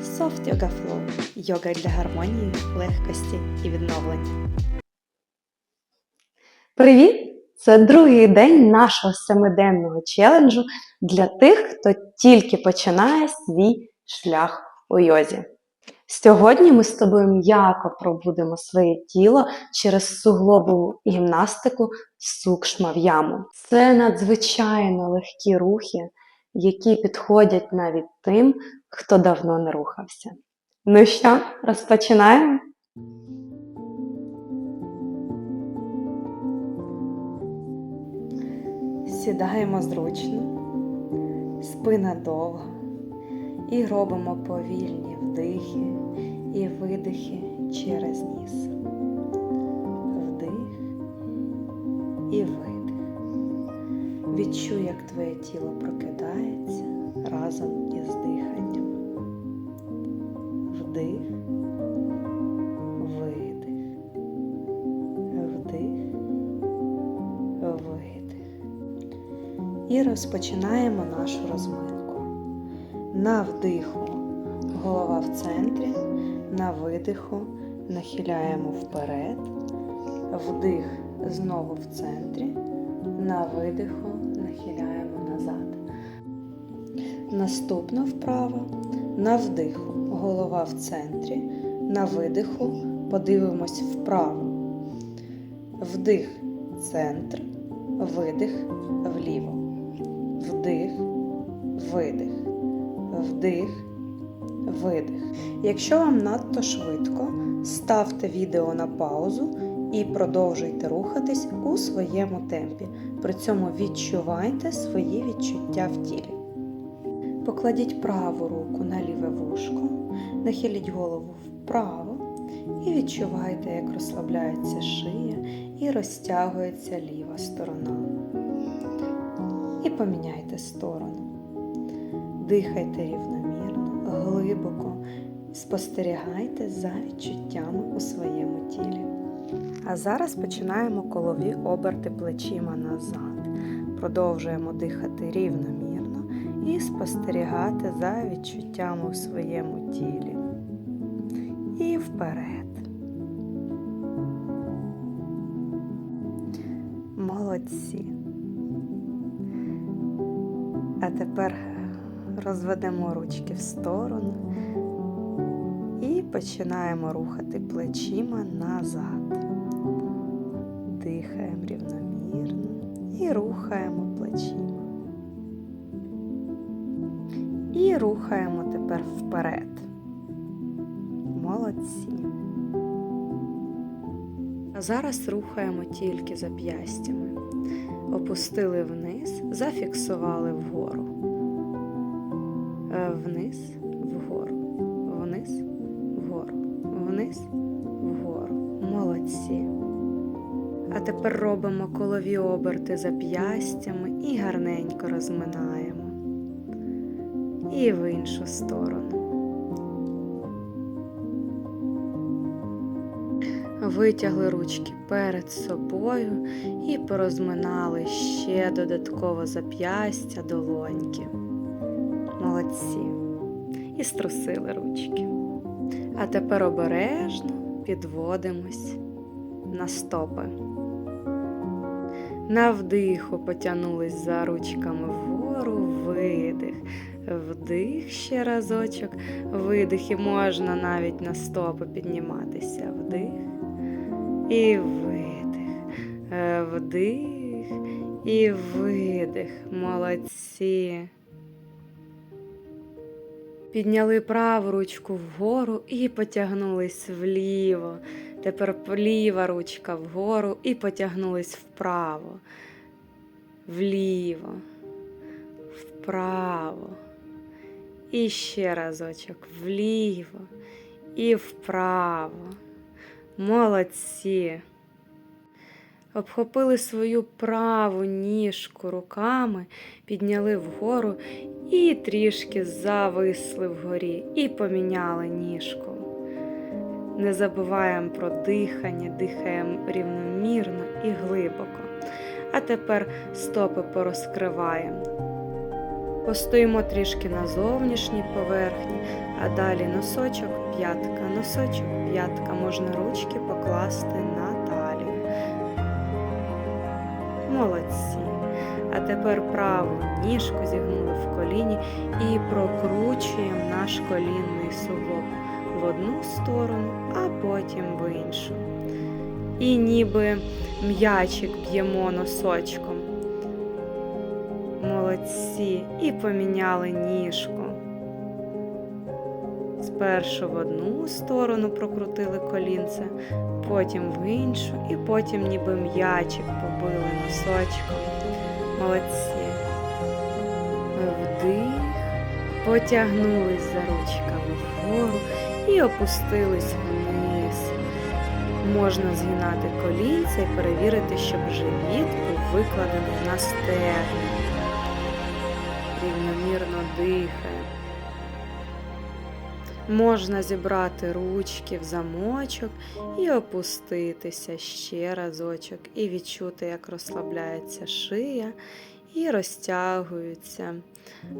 Soft Yoga Flow – йога для гармонії, легкості і відновлення. Привіт! Це другий день нашого семиденного челенджу для тих, хто тільки починає свій шлях у йозі. Сьогодні ми з тобою м'яко пробудемо своє тіло через суглобову гімнастику сукшма в яму. Це надзвичайно легкі рухи, які підходять навіть тим, хто давно не рухався. Ну що, розпочинаємо? Сідаємо зручно, спина довга і робимо повільні вдихи і видихи через ніс. Вдих і видих. Відчуй, як твоє тіло прокидається разом із диханням. Вдих, видих, вдих, видих. І розпочинаємо нашу розминку. На вдиху голова в центрі, на видиху нахиляємо вперед, вдих знову в центрі, на видиху нахиляємо. Наступна вправа на вдиху голова в центрі, на видиху подивимось вправо. Вдих центр, видих вліво. Вдих, видих, вдих, видих. Якщо вам надто швидко, ставте відео на паузу і продовжуйте рухатись у своєму темпі. При цьому відчувайте свої відчуття в тілі. Покладіть праву руку на ліве вушко, нахиліть голову вправо і відчувайте, як розслабляється шия і розтягується ліва сторона. І поміняйте сторону. Дихайте рівномірно, глибоко, спостерігайте за відчуттями у своєму тілі. А зараз починаємо колові оберти плечима назад. Продовжуємо дихати рівномірно і спостерігати за відчуттями у своєму тілі. І вперед. Молодці. А тепер розведемо ручки в сторону і починаємо рухати плечима назад. Дихаємо рівномірно і рухаємо плечима. І рухаємо тепер вперед. Молодці. А зараз рухаємо тільки зап'ястями. Опустили вниз, зафіксували вгору. Е, Вниз, вгору, вниз, вгору, вниз, вгору. Молодці. А тепер робимо колові оберти зап'ястями і гарненько розминаємо. І в іншу сторону. Витягли ручки перед собою і порозминали ще додатково зап'ястя, долоньки. Молодці. І струсили ручки. А тепер обережно підводимось на стопи. На вдиху потягнулись за ручками вгору, видих. Вдих ще разочок, видих, і можна навіть на стопи підніматися. Вдих і видих. Вдих і видих. Молодці. Підняли праву ручку вгору і потягнулись вліво. Тепер ліва ручка вгору і потягнулись вправо, вліво, вправо. І ще разочок вліво і вправо. Молодці. Обхопили свою праву ніжку руками, підняли вгору і трішки зависли вгорі, і поміняли ніжку. Не забуваємо про дихання, дихаємо рівномірно і глибоко. А тепер стопи порозкриваємо. Постоїмо трішки на зовнішній поверхні, а далі носочок, п'ятка, носочок, п'ятка. Можна ручки покласти на талію. Молодці. А тепер праву ніжку зігнули в коліні і прокручуємо наш колінний суглоб в одну сторону, а потім в іншу. І ніби м'ячик б'ємо носочком. Молодці. І поміняли ніжку. Спершу в одну сторону прокрутили колінце, потім в іншу, і потім ніби м'ячик побили носочком. Молодці. Вдих, потягнулись за ручками вгору і опустились вниз. Можна згинати колінця і перевірити, щоб живіт був викладений на стегні. Рівномірно дихає. Можна зібрати ручки в замочок і опуститися ще разочок, і відчути, як розслабляється шия і розтягується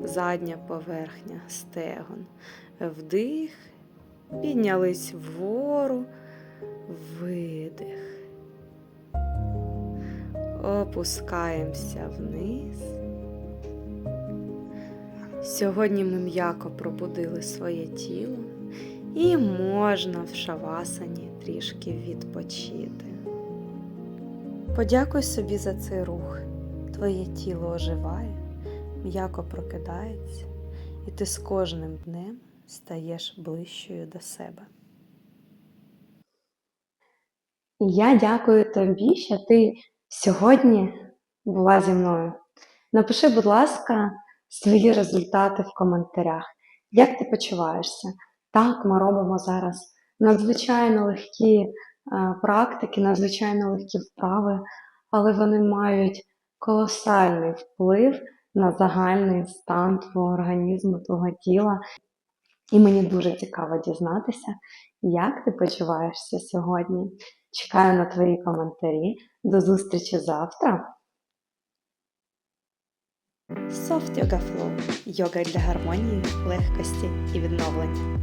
задня поверхня стегон. Вдих, піднялись вгору, видих. Опускаємося вниз. Сьогодні ми м'яко пробудили своє тіло і можна в шавасані трішки відпочити. Подякуй собі за цей рух. Твоє тіло оживає, м'яко прокидається, і ти з кожним днем стаєш ближчою до себе. Я дякую тобі, що ти сьогодні була зі мною. Напиши, будь ласка, свої результати в коментарях. Як ти почуваєшся? Так, ми робимо зараз надзвичайно легкі е, практики, надзвичайно легкі вправи, але вони мають колосальний вплив на загальний стан твого організму, твого тіла. І мені дуже цікаво дізнатися, як ти почуваєшся сьогодні. Чекаю на твої коментарі. До зустрічі завтра. Soft Yoga Flow – йога для гармонії, легкості і відновлення.